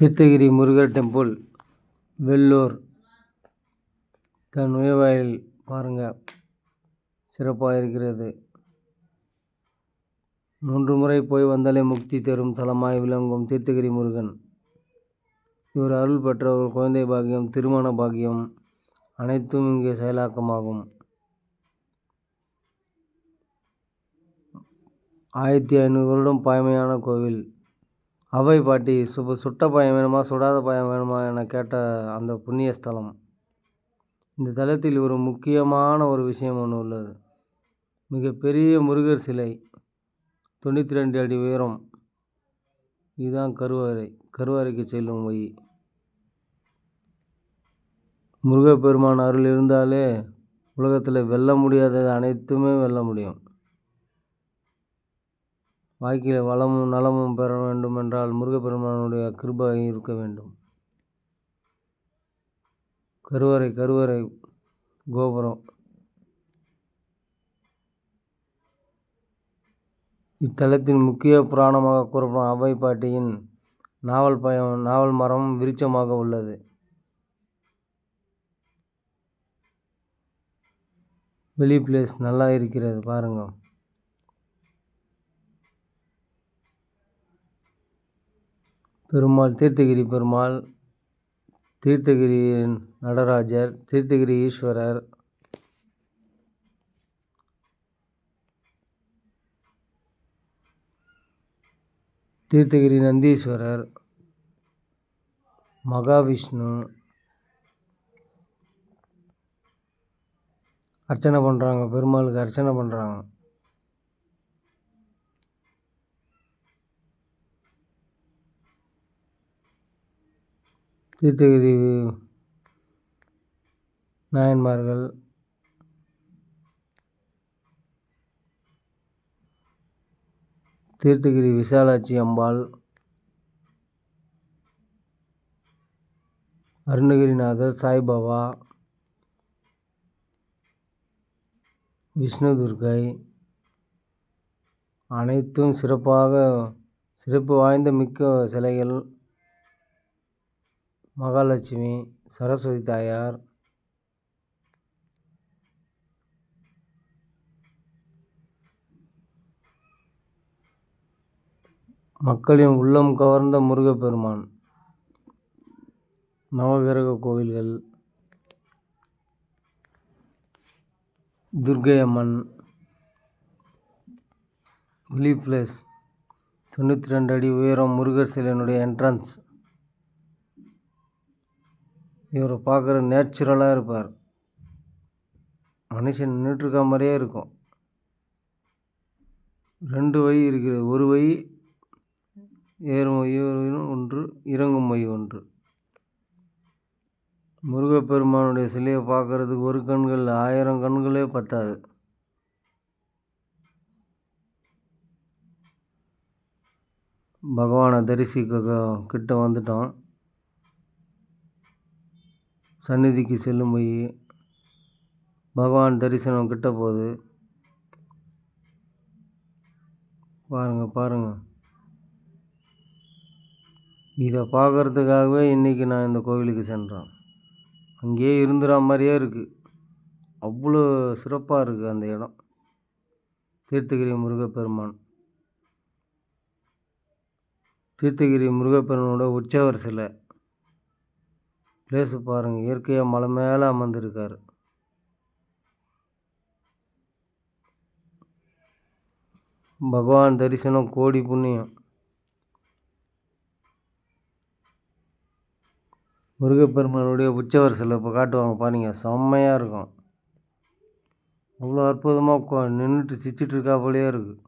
Theerthagiri Murugar temple Vellur. த நுழைவாயில் பாருங்கள் சிறப்பாக இருக்கிறது. மூன்று முறை போய் வந்தாலே முக்தி தரும் தலமாய் விளங்கும் தீர்த்தகிரி முருகன். இவர் அருள் பெற்றவர்கள் குழந்தை பாக்கியம் திருமண பாக்கியம் அனைத்தும் இங்கே செயலாக்கமாகும். ஆயிரத்தி ஐநூறு வருடம் பழமையான கோவில். அவை பாட்டி சுப சுட்ட பயம் வேணுமா சுடாத பயம் வேணுமா என கேட்ட அந்த புண்ணிய ஸ்தலம். இந்த தலத்தில் ஒரு முக்கியமான ஒரு விஷயம் ஒன்று உள்ளது. மிகப்பெரிய முருகர் சிலை தொண்ணூற்றி ரெண்டு அடி உயரம். இதுதான் கருவறை கருவறைக்கு செல்லும் வழி. முருகப்பெருமான் அருள் இருந்தாலே உலகத்தில் வெல்ல முடியாதது அனைத்துமே வெல்ல முடியும். வாழ்க்கையில் வளமும் நலமும் பெற வேண்டும் என்றால் முருகப்பெருமானுடைய கிருபை இருக்க வேண்டும். கருவறை கருவறை கோபுரம். இத்தலத்தின் முக்கிய புராணமாக கூறப்படும் அவை பாட்டியின் நாவல் பயம் நாவல் மரம் விருட்சமாக உள்ளது. வெளி பிளேஸ் நல்லா இருக்கிறது பாருங்கள் பெருமாள் தீர்த்தகிரி பெருமாள் தீர்த்தகிரி நடராஜர் தீர்த்தகிரி ஈஸ்வரர் தீர்த்தகிரி நந்தீஸ்வரர் மகாவிஷ்ணு அர்ச்சனை பண்ணுறாங்க பெருமாளுக்கு அர்ச்சனை பண்ணுறாங்க தீர்த்தகிரி நாயன்மார்கள். தீர்த்தகிரி விசாலாட்சி அம்பாள். அருணகிரிநாதர் சாய்பாபா. விஷ்ணு துர்கை அனைத்தும் சிறப்பாக சிறப்பு வாய்ந்த மிக்க சிலைகள். மகாலட்சுமி சரஸ்வதி தாயார். மக்களின் உள்ளம் கவர்ந்த முருகப்பெருமான். நவகிரக கோவில்கள். துர்கை அம்மன் ஒலி பிளேஸ் தொண்ணூற்றி ரெண்டு அடி உயரம் முருகர் சிலையினுடைய என்ட்ரன்ஸ் இவரை பார்க்குற நேச்சுரலாக இருப்பார். மனுஷன் நின்றுட்டுருக்க மாதிரியே இருக்கும். ரெண்டு வழி இருக்கிறது. ஒரு வழி ஏறும் வழி ஒன்று இறங்கும் வழி ஒன்று. முருகப்பெருமானுடைய சிலையை பார்க்குறதுக்கு ஒரு கண்கள் ஆயிரம் கண்களே பத்தாது. பகவானை தரிசிக்க கிட்ட வந்துட்டோம். சந்நிதிக்கு செல்லும் போய் பகவான் தரிசனம் கிட்ட போகுது பாருங்கள் பாருங்கள் இதை பார்க்குறதுக்காகவே இன்றைக்கி நான் இந்த கோவிலுக்கு சென்றேன். அங்கேயே இருந்துற மாதிரியே இருக்குது அவ்வளோ சிறப்பாக இருக்குது அந்த இடம். தீர்த்தகிரி முருகப்பெருமான். தீர்த்தகிரி முருகப்பெருமானோட உற்சவர் சிலை. பிளேஸு பாருங்கள் இயற்கையாக மலை மேலே அமர்ந்திருக்காரு. பகவான் தரிசனம் கோடி புண்ணியம். முருகப்பெருமானுடைய உச்சவர் சிலை இப்போ காட்டுவாங்க பாருங்கள் செம்மையாக இருக்கும். அவ்வளோ அற்புதமாக நின்றுட்டு சிச்சிட்ருக்கா போலேயே இருக்குது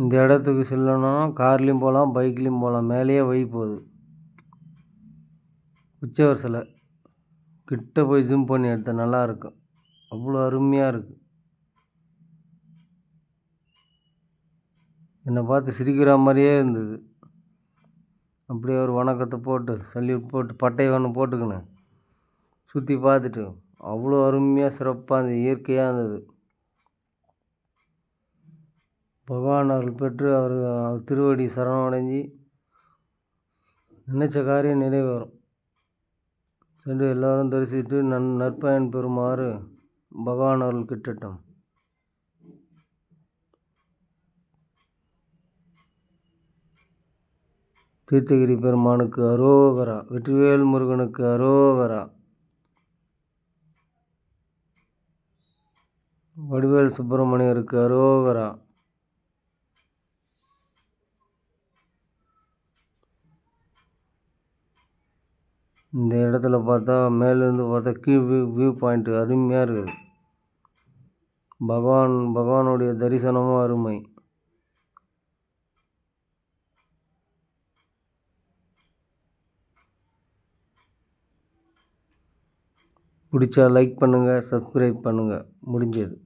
இந்த இடத்துக்கு செல்லணும்னா கார்லேயும் போகலாம் பைக்லேயும் போகலாம். மேலேயே வழி போகுது. உச்சவர் சிலை கிட்ட போய் ஜூம் பண்ணி எடுத்தால் நல்லாயிருக்கும் அவ்வளோ அருமையாக இருக்குது என்னை பார்த்து சிரிக்கிற மாதிரியே இருந்தது. அப்படியே ஒரு வணக்கத்தை போட்டு சல்யூட் போட்டு பட்டை ஒன்று போட்டுக்கினேன். சுற்றி பார்த்துட்டு அவ்வளோ அருமையாக சிறப்பாக இருந்தது இயற்கையாக இருந்தது. பகவான் அருள் பெற்று அவர் அவர் திருவடி சரணமடைஞ்சு நினைச்ச காரியம் நிறைவேறும். சென்று எல்லோரும் தரிசித்து நன் நற்பயன் பெறுமாறு பகவான் அருள் கிட்டட்டும். தீர்த்தகிரி பெருமானுக்கு அரோகரா வெற்றிவேல் முருகனுக்கு அரோகரா வடிவேல் சுப்பிரமணியருக்கு அரோகரா இந்த இடத்துல பார்த்தா மேலேருந்து பார்த்தா கீழ் வியூ வியூ பாயிண்ட்டு அருமையாக இருக்குது. பகவான் பகவானுடைய தரிசனமும் அருமை. பிடிச்சா லைக் பண்ணுங்கள் சப்ஸ்கிரைப் பண்ணுங்கள் முடிஞ்சது.